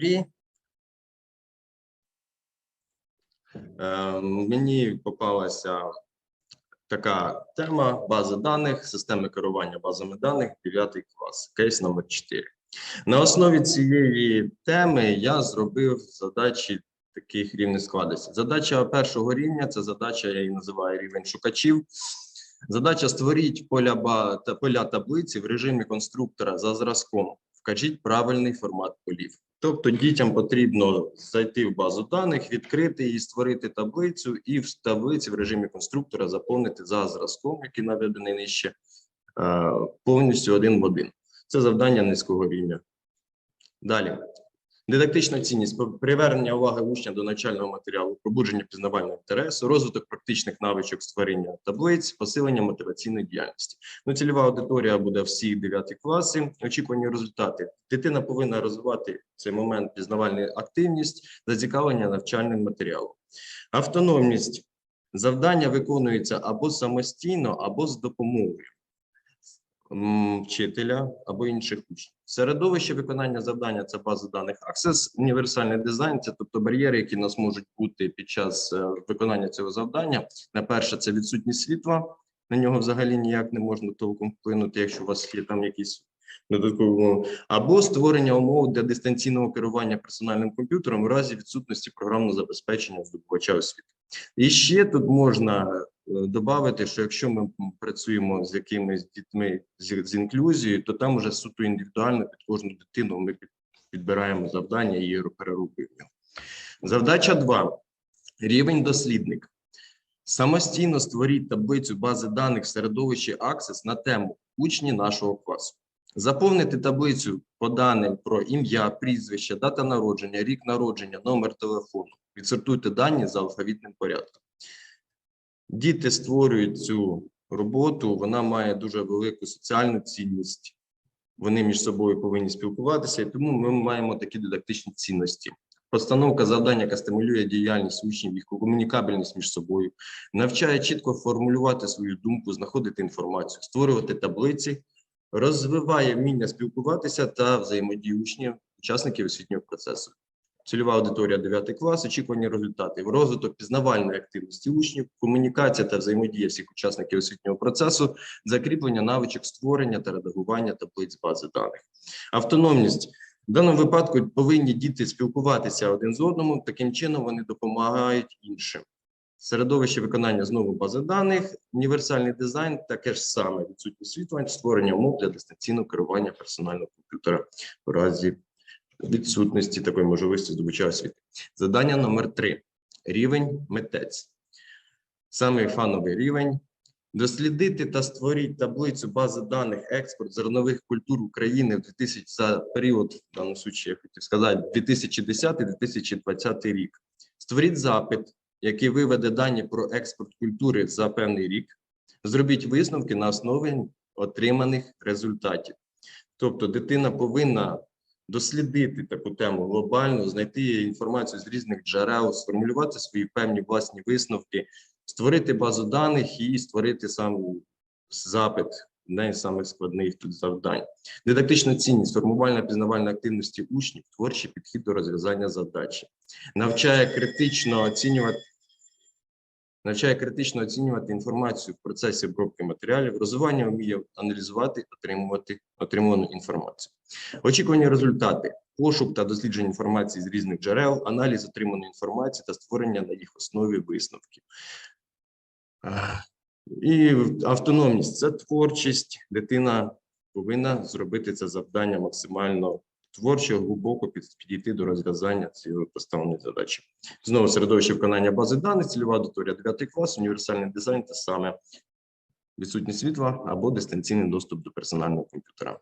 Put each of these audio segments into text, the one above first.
столі. Е, Мені попалася така тема бази даних, системи керування базами даних, 9 клас, кейс номер 4. На основі цієї теми я зробив задачі таких рівних складності. Задача першого рівня це задача, я її називаю рівень шукачів. Задача створіть поля поля таблиці в режимі конструктора за зразком. Вкажіть правильний формат полів. Тобто дітям потрібно зайти в базу даних, відкрити її, створити таблицю, і в таблиці в режимі конструктора заповнити за зразком, який наведений нижче, е, повністю один в один. Це завдання низького рівня. Далі. Дидактична цінність привернення уваги учня до навчального матеріалу, пробудження пізнавального інтересу, розвиток практичних навичок створення таблиць, посилення мотиваційної діяльності. Ну, цільова аудиторія буде всі 9 класи. Очікувані результати. Дитина повинна розвивати цей момент пізнавальну активність, зацікавлення навчальним матеріалом. Автономність завдання виконується або самостійно, або з допомогою вчителя або інших учнів. Середовище виконання завдання це база даних Access, універсальний дизайн, це тобто бар'єри, які нас можуть бути під час е, виконання цього завдання. На перше, це відсутність світла. На нього взагалі ніяк не можна толком вплинути, якщо у вас є там якісь додаткові умови. або створення умов для дистанційного керування персональним комп'ютером у разі відсутності програмного забезпечення здобувача освіти. І ще тут можна додати, що якщо ми працюємо з якимись дітьми з, інклюзією, то там уже суто індивідуально під кожну дитину ми підбираємо завдання і переробимо. Завдача 2. Рівень дослідник. Самостійно створіть таблицю бази даних середовищі Access на тему учні нашого класу. Заповнити таблицю по даним про ім'я, прізвище, дата народження, рік народження, номер телефону. Відсортуйте дані за алфавітним порядком. Діти створюють цю роботу, вона має дуже велику соціальну цінність. Вони між собою повинні спілкуватися, і тому ми маємо такі дидактичні цінності. Постановка завдань, яка стимулює діяльність учнів, їх комунікабельність між собою, навчає чітко формулювати свою думку, знаходити інформацію, створювати таблиці, розвиває вміння спілкуватися та взаємодію учнів, учасників освітнього процесу. Цільова аудиторія 9 клас, очікувані результати, розвиток пізнавальної активності учнів, комунікація та взаємодія всіх учасників освітнього процесу, закріплення навичок створення та редагування таблиць бази даних. Автономність в даному випадку повинні діти спілкуватися один з одним, таким чином вони допомагають іншим. Середовище виконання знову бази даних, універсальний дизайн, таке ж саме відсутність світла, створення умов для дистанційного керування персонального комп'ютера в разі відсутності такої можливості здобуча освіти. Завдання номер три. Рівень митець. Самий фановий рівень. Дослідити та створити таблицю бази даних експорт зернових культур України в 2000 за період, в даному случаї, я хотів сказати, 2010-2020 рік. Створіть запит, який виведе дані про експорт культури за певний рік. Зробіть висновки на основі отриманих результатів. Тобто дитина повинна дослідити таку тему глобально, знайти інформацію з різних джерел, сформулювати свої певні власні висновки, створити базу даних і створити сам запит. Одне самих складних тут завдань. Дидактична цінність, формувальна пізнавальна активності учнів, творчий підхід до розв'язання задачі, навчає критично оцінювати. Навчає критично оцінювати інформацію в процесі обробки матеріалів, розвивання вміє аналізувати, отримувати отримувану інформацію. Очікувані результати: пошук та дослідження інформації з різних джерел, аналіз отриманої інформації та створення на їх основі висновків. І автономність це творчість. Дитина повинна зробити це завдання максимально творчо, глибоко підійти до розв'язання цієї поставленої задачі. Знову середовище виконання бази даних, цільова аудиторія 9 клас, універсальний дизайн те саме відсутність світла або дистанційний доступ до персонального комп'ютера.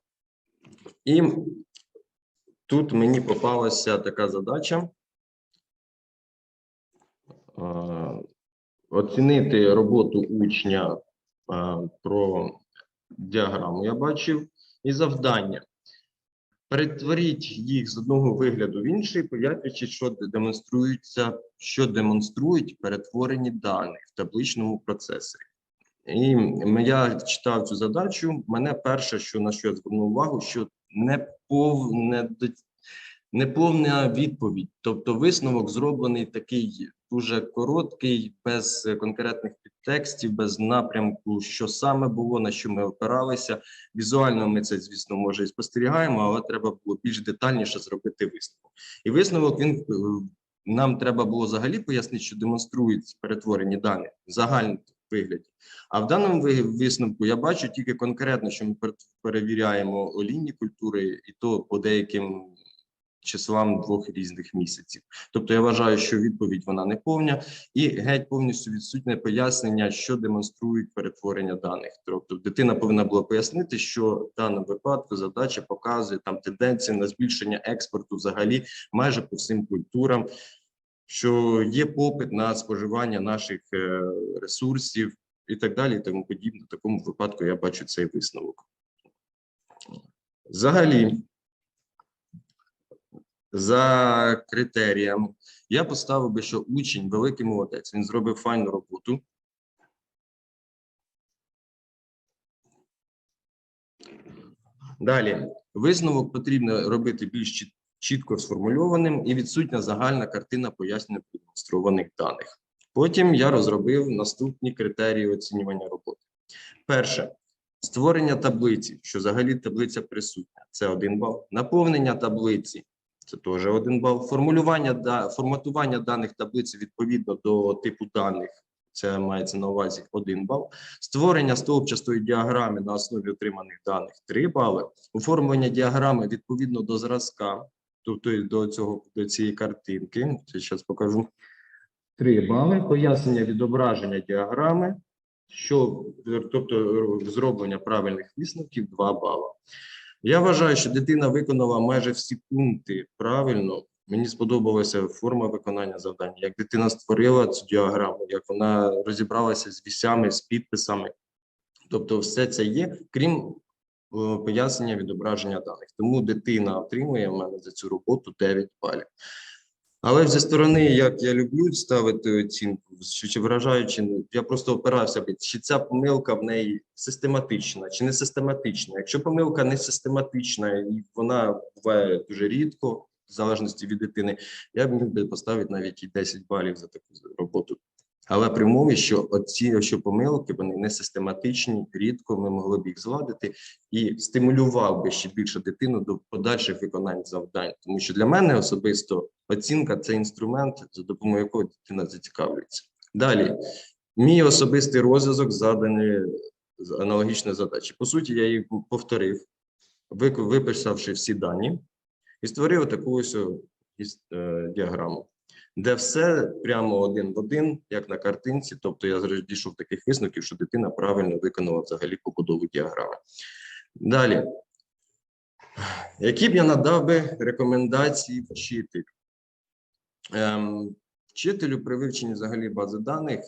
І тут мені попалася така задача. Оцінити роботу учня про діаграму я бачив, і завдання. Перетворіть їх з одного вигляду в інший, пояснюючи, що демонструється, що демонструють перетворені дані в табличному процесорі. І я читав цю задачу. Мене перше, що на що я звернув увагу, що не повне неповна відповідь. Тобто, висновок зроблений такий дуже короткий, без конкретних підтекстів, без напрямку, що саме було, на що ми опиралися. Візуально ми це, звісно, може і спостерігаємо, але треба було більш детальніше зробити висновок. І висновок він е, нам треба було взагалі пояснити, що демонструють перетворені дані в загальному вигляді. А в даному висновку я бачу тільки конкретно, що ми перевіряємо олійні культури, і то по деяким числам двох різних місяців. Тобто я вважаю, що відповідь вона не повна, і геть повністю відсутнє пояснення, що демонструють перетворення даних. Тобто дитина повинна була пояснити, що в даному випадку задача показує там тенденції на збільшення експорту взагалі майже по всім культурам, що є попит на споживання наших е, ресурсів і так далі, і тому подібне. В такому випадку я бачу цей висновок. Взагалі, за критеріями, я поставив би, що учень великий молодець. Він зробив файну роботу. Далі висновок потрібно робити більш чітко сформульованим і відсутня загальна картина пояснення продемонстрованих даних. Потім я розробив наступні критерії оцінювання роботи. Перше створення таблиці, що взагалі таблиця присутня, це один бал. Наповнення таблиці це теж один бал. Формулювання да форматування даних таблиці відповідно до типу даних. Це мається на увазі один бал. Створення стовпчастої діаграми на основі отриманих даних 3 бали. Оформлення діаграми відповідно до зразка, тобто до цього до цієї картинки. Це зараз покажу. 3 бали. Пояснення відображення діаграми, що тобто зроблення правильних висновків 2 бали. Я вважаю, що дитина виконала майже всі пункти правильно. Мені сподобалася форма виконання завдання, як дитина створила цю діаграму, як вона розібралася з вісями, з підписами. Тобто, все це є, крім е, пояснення відображення даних. Тому дитина отримує в мене за цю роботу 9 балів. Але зі сторони, як я люблю ставити оцінку, що чи вражаючи, ну, я просто опирався, чи ця помилка в неї систематична, чи не систематична. Якщо помилка не систематична і вона буває дуже рідко, в залежності від дитини, я б міг би поставити навіть і 10 балів за таку роботу. Але при умові, що оці що помилки вони не систематичні, рідко ми могли б їх зладити і стимулював би ще більше дитину до подальших виконань завдань. Тому що для мене особисто оцінка це інструмент, за допомогою якого дитина зацікавлюється. Далі, мій особистий розв'язок заданий з аналогічної задачі. По суті, я її повторив, виписавши всі дані, і створив таку ось е, діаграму де все прямо один в один, як на картинці. Тобто я дійшов таких висновків, що дитина правильно виконала взагалі побудову діаграми. Далі, які б я надав би рекомендації вчителю? Ем, вчителю при вивченні взагалі бази даних,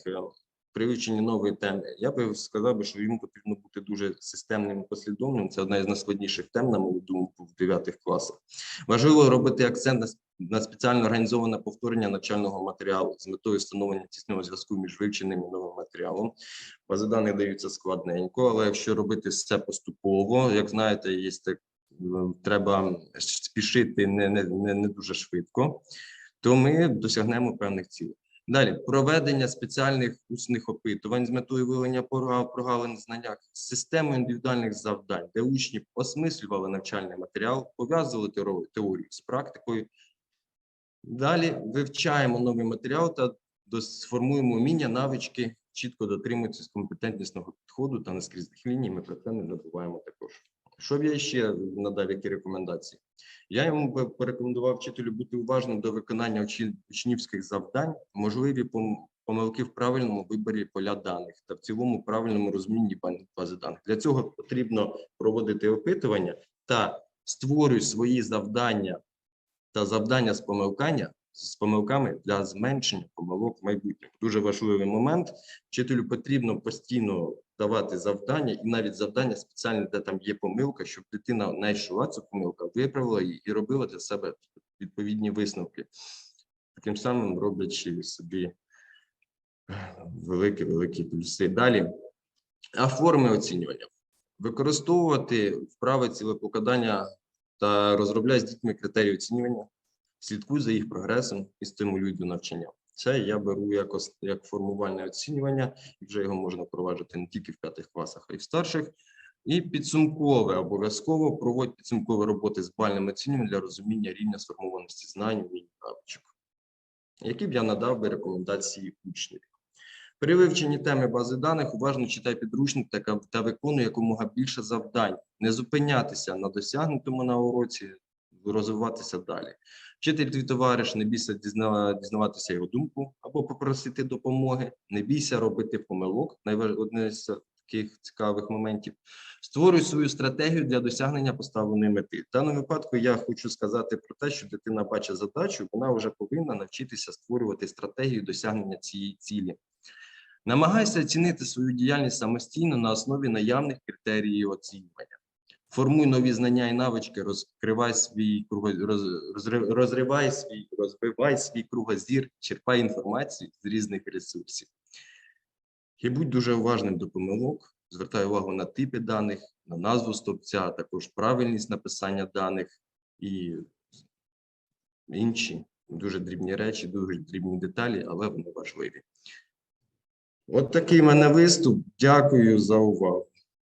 при вивченні нової теми, я би сказав, би, що йому потрібно бути дуже системним і послідовним. Це одна із найскладніших тем, на мою думку, в 9 класах. Важливо робити акцент на на спеціально організоване повторення навчального матеріалу з метою встановлення тісного зв'язку між вивченим і новим матеріалом. Бази даних даються складненько, але якщо робити все поступово, як знаєте, є так, треба спішити не, не, не дуже швидко, то ми досягнемо певних цілей. Далі проведення спеціальних усних опитувань з метою виявлення прогалин в знаннях, з системою індивідуальних завдань, де учні осмислювали навчальний матеріал, пов'язували теорію з практикою. Далі вивчаємо новий матеріал та сформуємо вміння, навички, чітко дотримуються компетентнісного підходу та наскрізних ліній. Ми про це не забуваємо також. Що б я ще надав, які рекомендації? Я йому би порекомендував вчителю бути уважним до виконання учнівських завдань, можливі помилки в правильному виборі поля даних та в цілому правильному розумінні бази даних. Для цього потрібно проводити опитування та створюй свої завдання та завдання з помилкання з помилками для зменшення помилок в майбутньому. Дуже важливий момент. Вчителю потрібно постійно давати завдання, і навіть завдання спеціальне, де там є помилка, щоб дитина знайшла цю помилку, виправила її і робила для себе відповідні висновки. Таким самим роблячи собі великі великі плюси. Далі а форми оцінювання використовувати вправи цілепокладання та розробляй з дітьми критерії оцінювання, слідкуй за їх прогресом і стимулюй до навчання. Це я беру як, ос- як формувальне оцінювання, і вже його можна впроваджувати не тільки в п'ятих класах, а й в старших. І підсумкове обов'язково проводь підсумкові роботи з бальним оцінюванням для розуміння рівня сформованості знань, вмінь навичок. Які б я надав би рекомендації учнів? При вивченні теми бази даних уважно читай підручник та виконуй якомога більше завдань, не зупинятися на досягнутому на уроці, розвиватися далі. Вчитель твій товариш, не бійся дізна- дізнаватися його думку або попросити допомоги, не бійся робити помилок. Одне з таких цікавих моментів. Створюй свою стратегію для досягнення поставленої мети. В даному випадку я хочу сказати про те, що дитина бачить задачу, вона вже повинна навчитися створювати стратегію досягнення цієї цілі. Намагайся оцінити свою діяльність самостійно на основі наявних критеріїв оцінювання. Формуй нові знання і навички, розкривай свій роз, розривай свій, розвивай свій кругозір, черпай інформацію з різних ресурсів. І будь дуже уважним до помилок, звертай увагу на типи даних, на назву стовпця, а також правильність написання даних і інші дуже дрібні речі, дуже дрібні деталі, але вони важливі. От такий в мене виступ. Дякую за увагу.